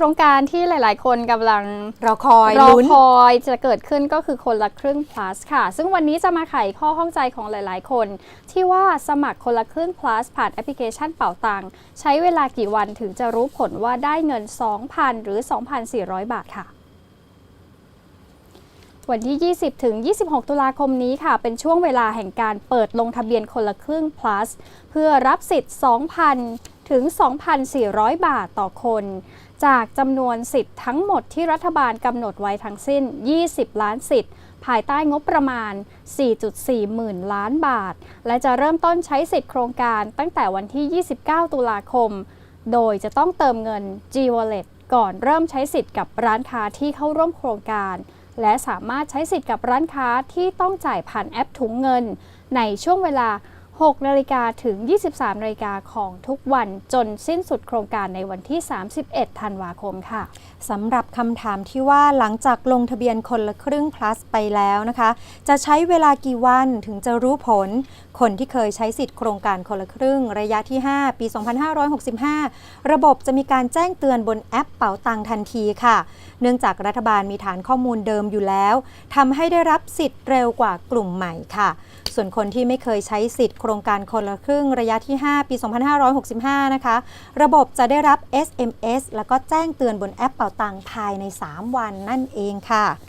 โครงการที่หลาย ๆ คนกำลังรอคอยรอลุ้น คอยจะเกิดขึ้นก็คือคนละครึ่ง plus ค่ะ ซึ่งวันนี้จะมาไขข้อข้องใจของหลาย ๆ คน ที่ว่าสมัครคนละครึ่ง plus ผ่านแอปพลิเคชันเป่าตังค์ใช้เวลากี่วันถึงจะรู้ผลว่าได้เงิน 2,000 หรือ 2,400 บาทค่ะ วันที่ 20 ถึง 26 ตุลาคมนี้ค่ะ เป็นช่วงเวลาแห่งการเปิดลงทะเบียนคนละครึ่ง plus เพื่อรับสิทธิ์ 2,000 ถึง 2,400 บาทต่อคน จากจำนวนสิทธิ์ทั้งหมดที่รัฐบาลกำหนดไว้ทั้งสิ้น 20 ล้านสิทธิ์ ภายใต้งบประมาณ 4.4 หมื่นล้านบาท และจะเริ่มต้นใช้สิทธิ์โครงการตั้งแต่วันที่ 29 ตุลาคม โดยจะต้องเติมเงิน G-Wallet ก่อนเริ่มใช้สิทธิ์กับร้านค้าที่เข้าร่วมโครงการ และสามารถใช้สิทธิ์กับร้านค้าที่ต้องจ่ายผ่านแอปถุงเงิน ในช่วงเวลา 6นาฬิกาถึง 23นาฬิกาของทุกวันจนสิ้นสุดโครงการในวันที่ 31 ธันวาคมค่ะสำหรับคำถามที่ว่าหลังจากลงทะเบียนคนละครึ่ง plus ไปแล้วนะคะ จะใช้เวลากี่วันถึงจะรู้ผล คนที่เคยใช้สิทธิ์โครงการคนละครึ่ง ระยะที่ 5 ปี 2565 ระบบจะมีการแจ้งเตือนบนแอปเป๋าตังทันทีค่ะ เนื่องจากรัฐบาลมีฐานข้อมูลเดิมอยู่แล้วทำให้ได้รับสิทธิ์เร็วกว่ากลุ่มใหม่ค่ะส่วนคนที่ไม่เคยใช้สิทธิ์โครงการคนละครึ่งระยะที่ 5 ปี 2565 นะคะ ระบบจะได้รับ SMS แล้วก็แจ้งเตือนบนแอปเป่าตังภายใน 3 วันนั่นเองค่ะ